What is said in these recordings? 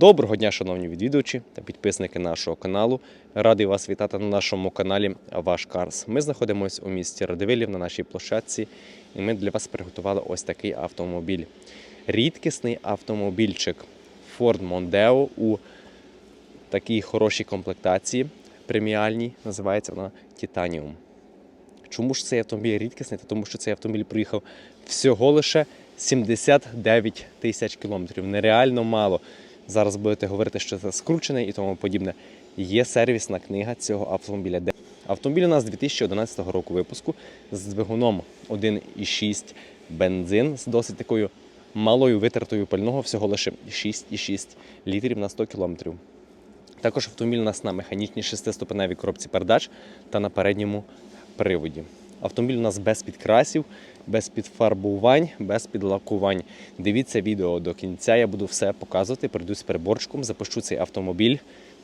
Доброго дня, шановні відвідувачі та підписники нашого каналу. Радий вас вітати на нашому каналі Ваш Карс. Ми знаходимося у місті Радивилів на нашій площадці, і ми для вас приготували ось такий автомобіль. Рідкісний автомобільчик Ford Mondeo у такій хорошій комплектації преміальній. Називається вона Titanium. Чому ж цей автомобіль рідкісний? Та тому що цей автомобіль приїхав всього лише 79 тисяч кілометрів. Нереально мало. Зараз будете говорити, що це скручений і тому подібне. Є сервісна книга цього автомобіля. Автомобіль у нас 2011 року випуску з двигуном 1,6 бензин з досить такою малою витратою пального, всього лише 6,6 літрів на 100 кілометрів. Також автомобіль у нас на механічній шестиступеневій коробці передач та на передньому приводі. Автомобіль у нас без підкрасів, без підфарбувань, без підлакувань. Дивіться відео до кінця. Я буду все показувати. Прийду з переборчиком, запущу цей автомобіль.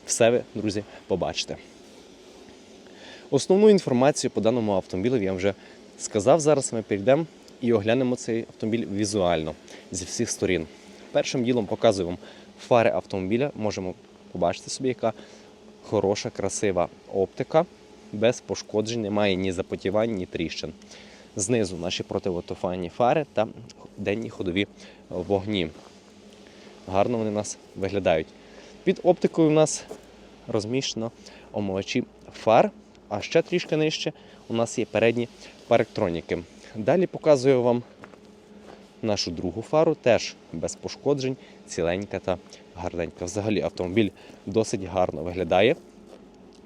Все ви, друзі, побачите. Основну інформацію по даному автомобілю я вже сказав. Зараз ми перейдемо і оглянемо цей автомобіль візуально зі всіх сторін. Першим ділом показую вам фари автомобіля. Можемо побачити собі, яка хороша, красива оптика, без пошкоджень, немає ні запотівань, ні тріщин. Знизу наші противотуфанні фари та денні ходові вогні. Гарно вони у нас виглядають. Під оптикою у нас розміщено омивачі фар, а ще трішки нижче у нас є передні парктроніки. Далі показую вам нашу другу фару, теж без пошкоджень, ціленька та гарненька. Взагалі автомобіль досить гарно виглядає.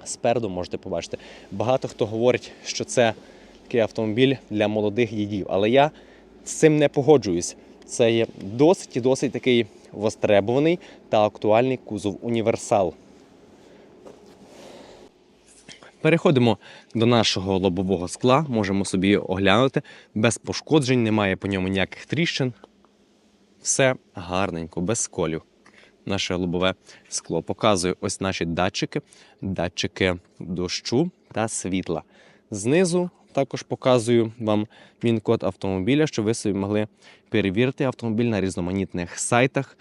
Спереду можете побачити. Багато хто говорить, що це такий автомобіль для молодих дідів, але я з цим не погоджуюсь. Це є досить і досить такий востребуваний та актуальний кузов універсал. Переходимо до нашого лобового скла, можемо собі оглянути без пошкоджень, немає по ньому ніяких тріщин. Все гарненько, без сколів. Наше лобове скло показує ось наші датчики, датчики дощу та світла. Знизу також показую вам він-код автомобіля, щоб ви собі могли перевірити автомобіль на різноманітних сайтах.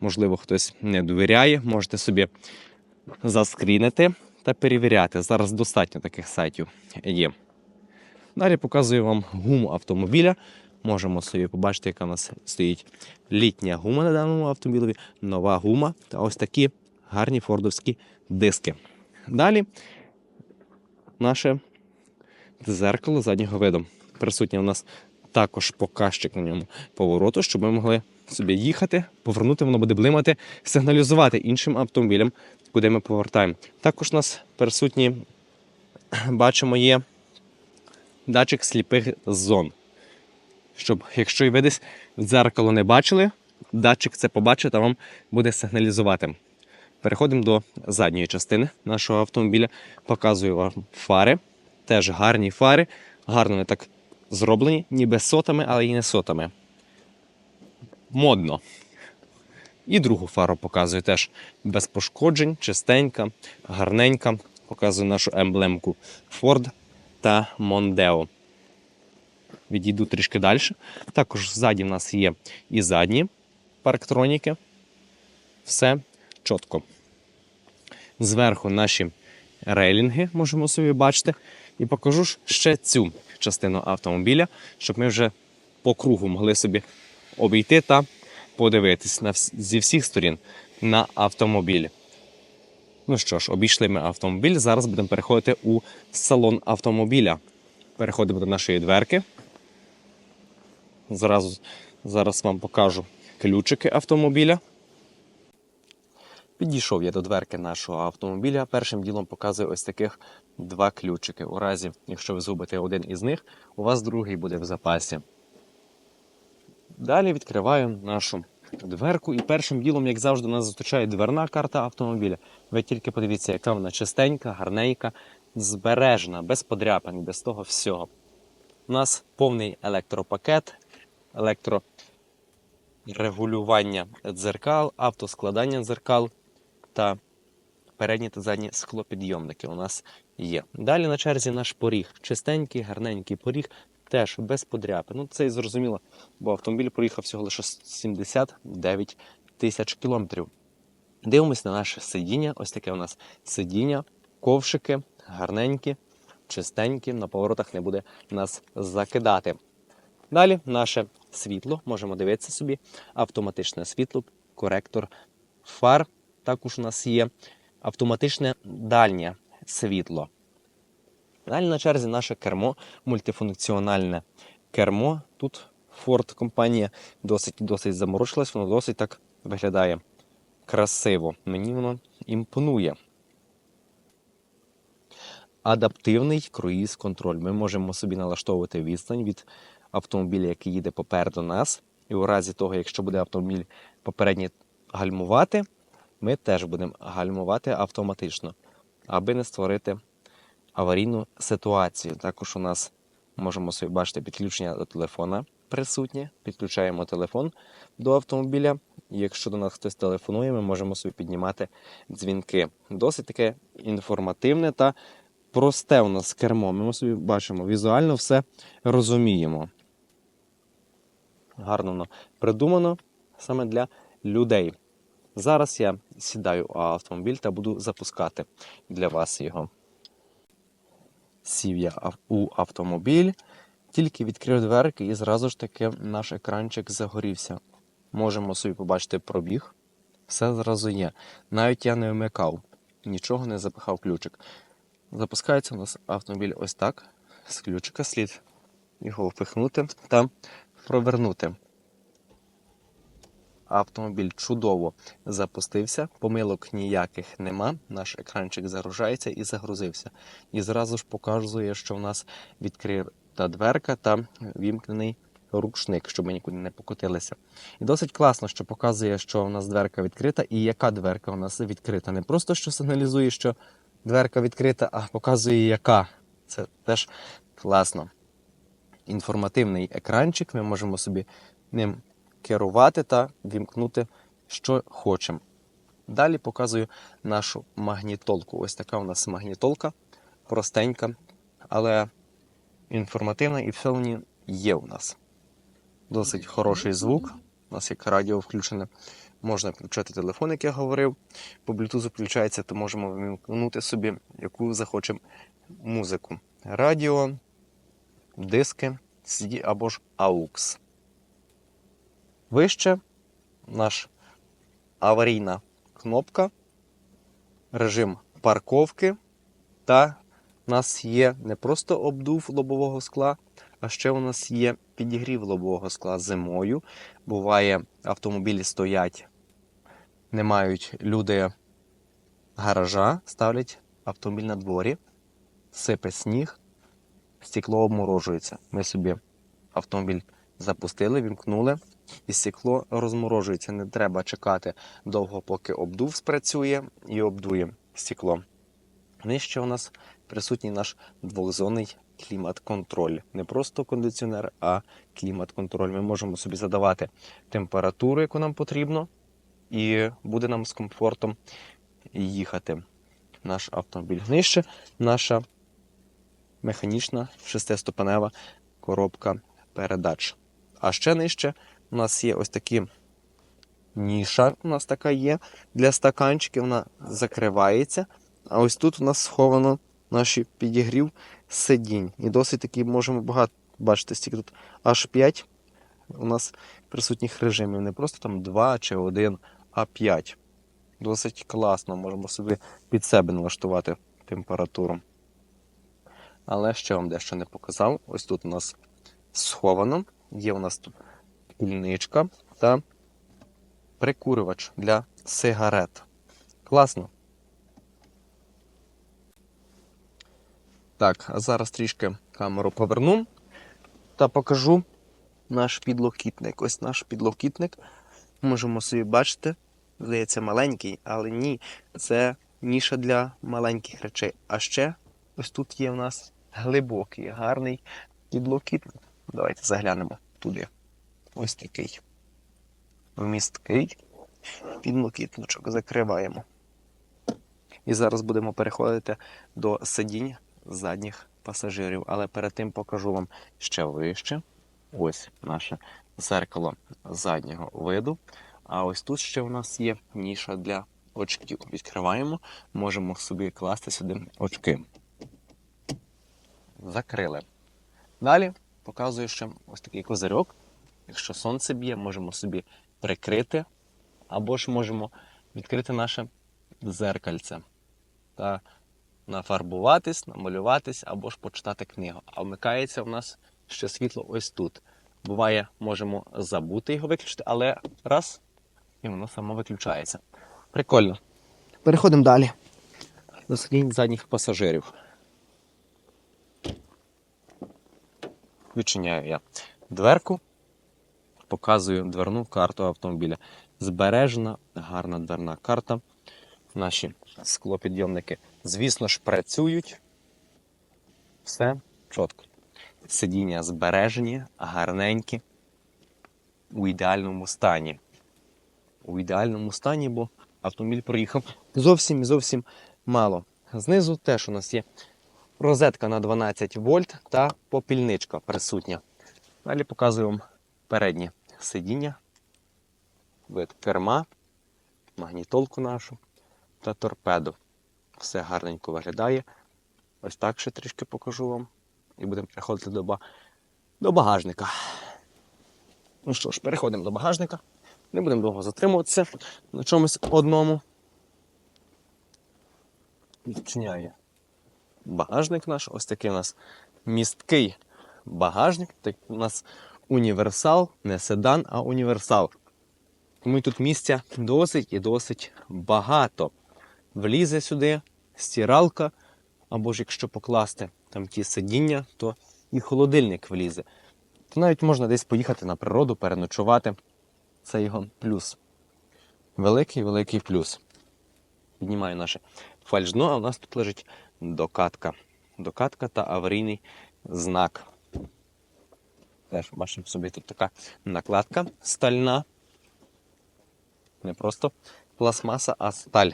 Можливо, хтось не довіряє, можете собі заскрінити та перевіряти. Зараз достатньо таких сайтів є. Далі показую вам гуму автомобіля. Можемо собі побачити, яка у нас стоїть літня гума на даному автомобілі, нова гума та ось такі гарні фордовські диски. Далі наше дзеркало заднього виду. Присутнє у нас також показчик на ньому повороту, щоб ми могли собі їхати, повернути, воно буде блимати, сигналізувати іншим автомобілям, куди ми повертаємо. Також у нас присутні, бачимо, є датчик сліпих зон. Щоб, якщо і ви десь в дзеркало не бачили, датчик це побачить, а вам буде сигналізувати. Переходимо до задньої частини нашого автомобіля. Показую вам фари. Теж гарні фари. Гарно вони так зроблені, ніби сотами, але і не сотами. Модно. І другу фару показую теж без пошкоджень, чистенька, гарненька. Показую нашу емблемку Ford та Mondeo. Відійду трішки далі. Також ззаді в нас є і задні парктроніки. Все чітко. Зверху наші рейлінги можемо собі бачити. І покажу ще цю частину автомобіля, щоб ми вже по кругу могли собі обійти та подивитись на зі всіх сторін на автомобіль. Ну що ж, обійшли ми автомобіль. Зараз будемо переходити у салон автомобіля. Переходимо до нашої дверки. Зразу, зараз вам покажу ключики автомобіля. Підійшов я до дверки нашого автомобіля. Першим ділом показую ось таких два ключики. У разі, якщо ви згубите один із них, у вас другий буде в запасі. Далі відкриваю нашу дверку, і першим ділом, як завжди, нас зустрічає дверна карта автомобіля. Ви тільки подивіться, яка вона чистенька, гарненька, збережена, без подряпин, без того всього. У нас повний електропакет, електрорегулювання дзеркал, автоскладання дзеркал та передні та задні склопідйомники у нас є. Далі на черзі наш поріг. Чистенький, гарненький поріг, теж без подряпин. Ну, це і зрозуміло, бо автомобіль проїхав всього лише 79 тисяч кілометрів. Дивимось на наше сидіння. Ось таке у нас сидіння, ковшики, гарненькі, чистенькі, на поворотах не буде нас закидати. Далі наше світло, можемо дивитися собі, автоматичне світло, коректор фар. Також у нас є автоматичне дальнє світло. Далі на черзі наше кермо, мультифункціональне кермо. Тут Ford компанія досить досить заморочилась, воно досить так виглядає красиво. Мені воно імпонує. Адаптивний круїз-контроль. Ми можемо собі налаштовувати відстань від автомобіля, який їде попереду нас. І у разі того, якщо буде автомобіль попередній гальмувати, ми теж будемо гальмувати автоматично, аби не створити аварійну ситуацію. Також у нас можемо собі бачити підключення до телефона присутнє. Підключаємо телефон до автомобіля. Якщо до нас хтось телефонує, ми можемо собі піднімати дзвінки. Досить таке інформативне та просте у нас кермо. Ми собі бачимо, візуально все розуміємо. Гарно воно придумано саме для людей. Зараз я сідаю у автомобіль та буду запускати для вас його. Сів я у автомобіль, тільки відкрив дверки і зразу ж таки наш екранчик загорівся. Можемо собі побачити пробіг. Все зразу є. Навіть я не вмикав, нічого не запихав ключик. Запускається у нас автомобіль ось так. З ключика слід його впихнути та провернути. Автомобіль чудово запустився, помилок ніяких нема. Наш екранчик загружається і загрузився. І зразу ж показує, що в нас відкрита дверка та вімкнений ручник, щоб ми нікуди не покотилися. І досить класно, що показує, що у нас дверка відкрита і яка дверка у нас відкрита. Не просто що сигналізує, що дверка відкрита, а показує, яка. Це теж класно. Інформативний екранчик, ми можемо собі ним керувати та вімкнути, що хочемо. Далі показую нашу магнітолку. Ось така у нас магнітолка, простенька, але інформативна і все в ній є у нас. Досить хороший звук. У нас як радіо включене. Можна включати телефон, як я говорив. По Bluetooth включається, то можемо вимкнути собі, яку захочемо музику. Радіо, диски, або ж AUX. Вище наш аварійна кнопка, режим парковки, та у нас є не просто обдув лобового скла, а ще у нас є підігрів лобового скла зимою. Буває, автомобілі стоять, не мають люди гаража, ставлять автомобіль на дворі, сипе сніг, стекло обморожується. Ми собі автомобіль запустили, вімкнули, і стекло розморожується. Не треба чекати довго, поки обдув спрацює і обдує стекло. Нижче у нас присутній наш двохзонний клімат-контроль. Не просто кондиціонер, а клімат-контроль. Ми можемо собі задавати температуру, яку нам потрібно, і буде нам з комфортом їхати наш автомобіль. Нижче наша механічна шестиступенева коробка передач. А ще нижче у нас є ось такі ніша, у нас така є для стаканчиків, вона закривається. А ось тут у нас сховано наші підігрів сидінь. І досить таки можемо багато бачити, стільки тут аж 5 у нас присутніх режимів. Не просто там 2 чи 1, а 5. Досить класно, можемо собі під себе налаштувати температуру. Але ще вам дещо не показав. Ось тут у нас сховано. Є у нас тут пільничка та прикурювач для сигарет. Класно. Так, а зараз трішки камеру поверну та покажу наш підлокітник. Ось наш підлокітник. Можемо собі бачити. Здається, маленький, але ні, це ніша для маленьких речей. А ще ось тут є у нас глибокий, гарний підлокітник. Давайте заглянемо туди. Ось такий. Вмісткий підлокітничок закриваємо. І зараз будемо переходити до сидінь задніх пасажирів. Але перед тим покажу вам ще вище. Ось наше зеркало заднього виду. А ось тут ще у нас є ніша для очків. Відкриваємо, можемо собі класти сюди очки. Закрили. Далі показую ще ось такий козирьок. Якщо сонце б'є, можемо собі прикрити, або ж можемо відкрити наше дзеркальце та нафарбуватись, намалюватись, або ж почитати книгу. А вмикається в нас ще світло ось тут. Буває, можемо забути його виключити, але раз і воно само виключається. Прикольно. Переходимо далі. До задніх пасажирів. Відчиняю я дверку, показую дверну карту автомобіля. Збережена, гарна дверна карта. Наші склопідйомники, звісно ж, працюють. Все чітко. Сидіння збережені, гарненькі, у ідеальному стані. У ідеальному стані, бо автомобіль проїхав зовсім і зовсім мало. Знизу теж у нас є розетка на 12 вольт та попільничка присутня. Далі показую вам переднє сидіння, вид керма, магнітолку нашу та торпеду. Все гарненько виглядає. Ось так ще трішки покажу вам. І будемо переходити до, до багажника. Ну що ж, переходимо до багажника. Не будемо довго затримуватися на чомусь одному. Відчиняє багажник наш. Ось такий у нас місткий багажник. Так у нас універсал, не седан, а універсал. Тому тут місця досить і досить багато. Влізе сюди стиралка, або ж якщо покласти там ті сидіння, то і холодильник влізе. То навіть можна десь поїхати на природу, переночувати. Це його плюс. Великий великий плюс. Піднімаю наше фальшдно, а у нас тут лежить докатка. Докатка та аварійний знак. Теж бачимо собі тут така накладка стальна. Не просто пластмаса, а сталь.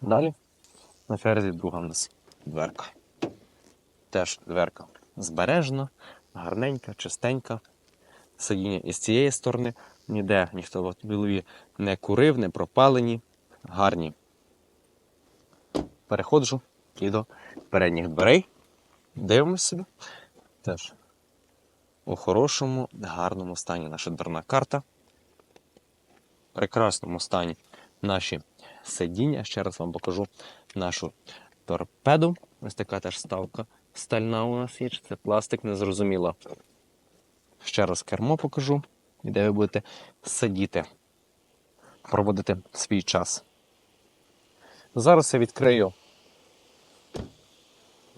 Далі на черзі друга у нас дверка. Теж дверка збережена, гарненька, чистенька. Сидіння із цієї сторони ніде ніхто в автомобілі не курив, не пропалені, гарні. Переходжу і до передніх дверей. Дивимося собі. Теж у хорошому, гарному стані наша дверна карта. В прекрасному стані наші сидіння. Ще раз вам покажу нашу торпеду. Ось така теж ставка стальна у нас є. Це пластик, незрозуміло. Ще раз кермо покажу, і де ви будете сидіти, проводити свій час. Зараз я відкрию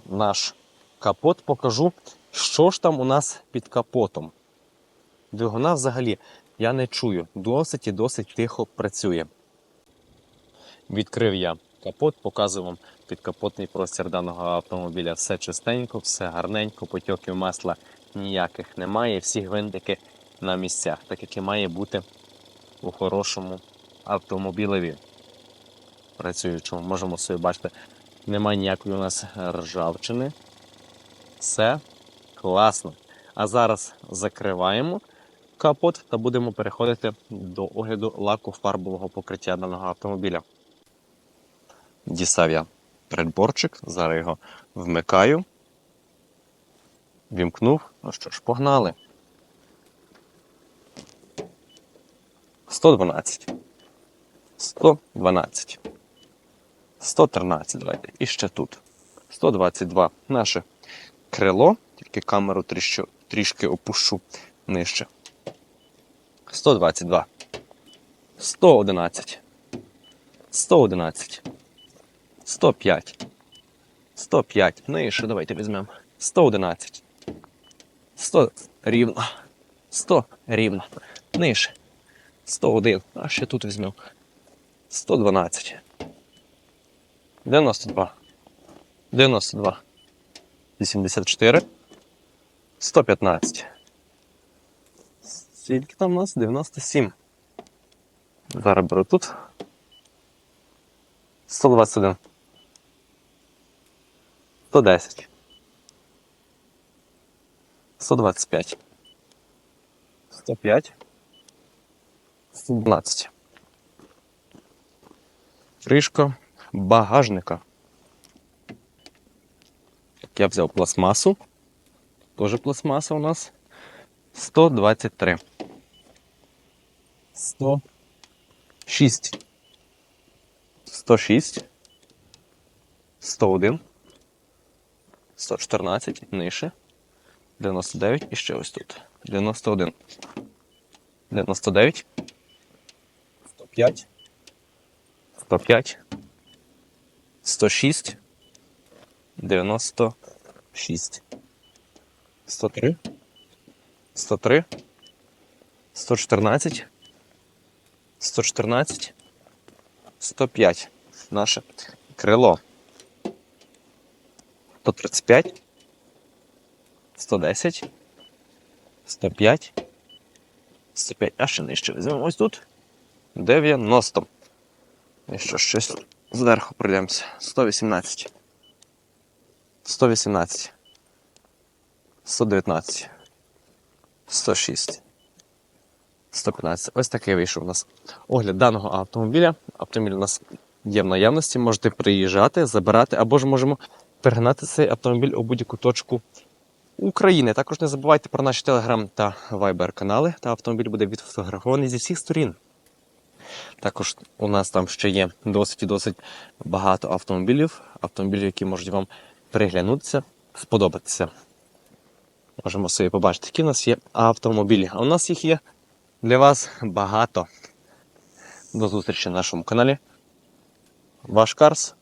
наш капот, покажу, що ж там у нас під капотом. Двигуна взагалі я не чую. Досить і досить тихо працює. Відкрив я капот, показую вам підкапотний простір даного автомобіля. Все чистенько, все гарненько, потьоків масла ніяких немає. Всі гвинтики на місцях, так як і має бути у хорошому автомобілеві. Працюючому, можемо собі бачити, немає ніякої у нас ржавчини. Все класно. А зараз закриваємо капот та будемо переходити до огляду лаку фарбового покриття даного автомобіля. Дістав я придборчик, зараз його вмикаю. Вімкнув. Ну що ж, погнали. 112. 112. 113. Давайте. І ще тут. 122. Наше крило. Тільки камеру трішки, трішки опущу нижче. 122. 111. 111. 105. 105. Ну і ще давайте візьмемо. 111. 100 рівно. 100 рівно. Нижче. 101. А ще тут візьмемо. 112. 92. 92. 84. 115. Скільки там у нас? 97. Зараз беру тут. 121. 110. 125. 105. 112. кришка багажника. Так, Я взяв пластмасу. Тоже пластмаса у нас 123. 106. 106. 101. 114. Нижче. 99 і ще ось тут. 91. 99. 105. 105. 106. 96. 103. 103. 114. 114. 105. Наше крило. 135. 110. 105. 105. А ще нижче візьмемо ось тут. 90. І що щось зверху пройдемося. 118. 118. 119. 106. 115. Ось такий вийшов у нас огляд даного автомобіля. Автомобіль у нас є в наявності. Можете приїжджати, забирати, або ж можемо перегнати цей автомобіль у будь-яку точку України. Також не забувайте про наші телеграм та вайбер канали. Та автомобіль буде відфотографований зі всіх сторін. Також у нас там ще є досить і досить багато автомобілів, автомобілів, які можуть вам приглянутися, сподобатися. Можемо собі побачити, які у нас є автомобілі. А у нас їх є для вас багато. До зустрічі на нашому каналі. Ваш Карс